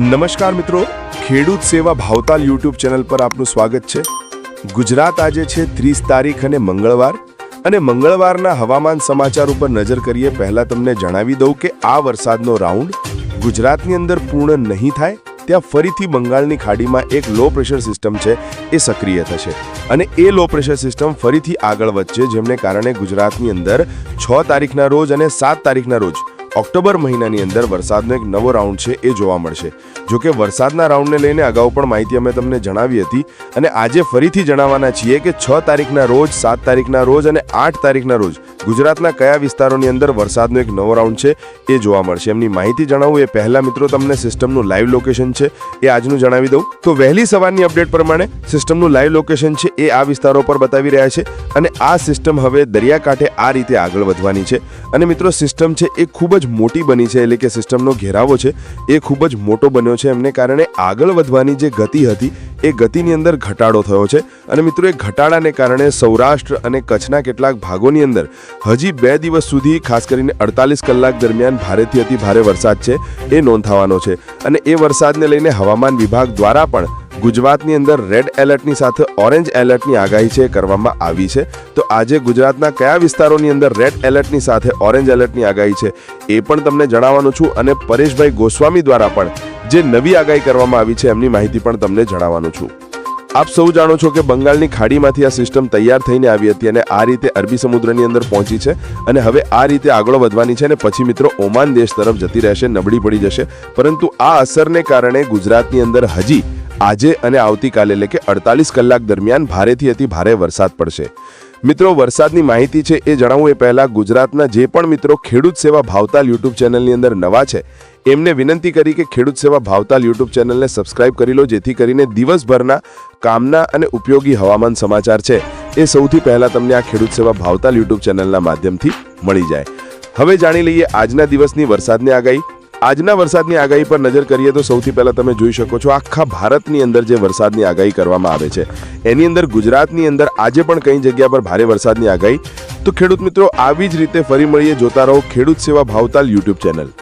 નમસ્કાર મિત્રો, ખેડૂત સેવા ભાવતાલ યુટ્યુબ ચેનલ પર આપનું સ્વાગત છે. ગુજરાત આજે છે ત્રીસ તારીખ અને મંગળવાર અને મંગળવારના હવામાન સમાચાર ઉપર નજર કરીએ, પહેલા તમને જણાવી દઉં કે આ વરસાદનો રાઉન્ડ ગુજરાતની અંદર પૂર્ણ નહીં થાય, ત્યાં ફરીથી બંગાળની ખાડીમાં એક લો પ્રેશર સિસ્ટમ છે, એ સક્રિય થશે. અને એ લો પ્રેશર સિસ્ટમ ફરીથી આગળ વધશે, જેમને કારણે ગુજરાતની અંદર છ તારીખના રોજ અને સાત તારીખના રોજ ઓક્ટોબર મહિનાની અંદર વરસાદનો એક નવો રાઉન્ડ છે એ જોવા મળશે. જો કે વરસાદના રાઉન્ડને લઈને અગાઉ પણ માહિતી અમે તમને જણાવી હતી અને આજે ફરીથી જણાવવાના છીએ કે છ તારીખના રોજ, સાત તારીખના રોજ અને આઠ તારીખના રોજ ગુજરાતના કયા વિસ્તારોની અંદર વરસાદનો એક નવો રાઉન્ડ છે એ જોવા મળશે. એમની માહિતી જણાવું, એ પહેલા મિત્રો તમને સિસ્ટમનું લાઈવ લોકેશન છે, એ આજનું જણાવી દઉં. તો વહેલી સવારની અપડેટ પ્રમાણે સિસ્ટમનું લાઈવ લોકેશન છે, એ આ વિસ્તારો પર બતાવી રહ્યા છે અને આ સિસ્ટમ હવે દરિયાકાંઠે આ રીતે આગળ વધવાની છે. અને મિત્રો, સિસ્ટમ છે એ ખૂબ જ મોટી બની છે, એટલે કે સિસ્ટમનો ઘેરાવો છે, એ ખૂબ જ મોટો બન્યો છે, એમને કારણે આગળ વધવાની જે ગતિ હતી એ ગતિની અંદર ઘટાડો થયો છે. અને મિત્રો, એ ઘટાડાને કારણે સૌરાષ્ટ્ર અને કચ્છના કેટલાક ભાગોની અંદર હજી બે દિવસ સુધી ખાસ કરીને અડતાલીસ કલાક દરમિયાન ભારેથી અતિ ભારે વરસાદ છે, એ નોંધાવાનો છે. અને એ વરસાદને લઈને હવામાન વિભાગ દ્વારા પણ ગુજરાતની અંદર રેડ એલર્ટની સાથે ઓરેન્જ એલર્ટની આગાહી છે કરવામાં આવી છે. તો આજે ગુજરાતના કયા વિસ્તારોની અંદર રેડ એલર્ટની સાથે ઓરેન્જ એલર્ટની આગાહી છે એ પણ તમને જણાવવાનું છું. અને પરેશભાઈ ગોસ્વામી દ્વારા પણ જે નવી આગાહી કરવામાં આવી છે એમની માહિતી પણ તમને જણાવવાનું છું. આપ સૌ જાણો છો કે બંગાળની ખાડીમાંથી આ સિસ્ટમ તૈયાર થઈને આવી હતી અને આ રીતે અરબી સમુદ્રની અંદર પહોંચી છે અને હવે આ રીતે આગળ વધવાની છે અને પછી મિત્રો ઓમાન દેશ તરફ જતી રહેશે, નબળી પડી જશે. પરંતુ આ અસરને કારણે ગુજરાતની અંદર હજી આજે અને આવતીકાલે એટલે કે અડતાલીસ કલાક દરમિયાન ભારેથી અતિ ભારે વરસાદ પડશે. મિત્રો, વરસાદની માહિતી છે એ જણાવું, એ પહેલાં ગુજરાતના જે પણ મિત્રો ખેડૂત સેવા ભાવતાલ યુટ્યુબ ચેનલની અંદર નવા છે, એમને વિનંતી કરી કે ખેડૂત સેવા ભાવતાલ યુટ્યુબ ચેનલને સબસ્ક્રાઇબ કરી લો, જેથી કરીને દિવસભરના કામના અને ઉપયોગી હવામાન સમાચાર છે એ સૌથી પહેલાં તમને આ ખેડૂત સેવા ભાવતાલ યુટ્યુબ ચેનલના માધ્યમથી મળી જાય. હવે જાણી લઈએ આજના દિવસની વરસાદની આગાહી. આજના વરસાદની આગાહી પર નજર કરીએ તો સૌથી પહેલાં તમે જોઈ શકો છો આખા ભારતની અંદર જે વરસાદની આગાહી કરવામાં આવે છે. એની અંદર ગુજરાતની અંદર આજે પણ કઈ જગ્યા પર ભારે વરસાદની આગાહી? તો ખેડૂત મિત્રો, આવી જ રીતે ફરી મળીએ જોતા રહો ખેડૂત સેવા ભાવતાલ યુટ્યુબ ચેનલ.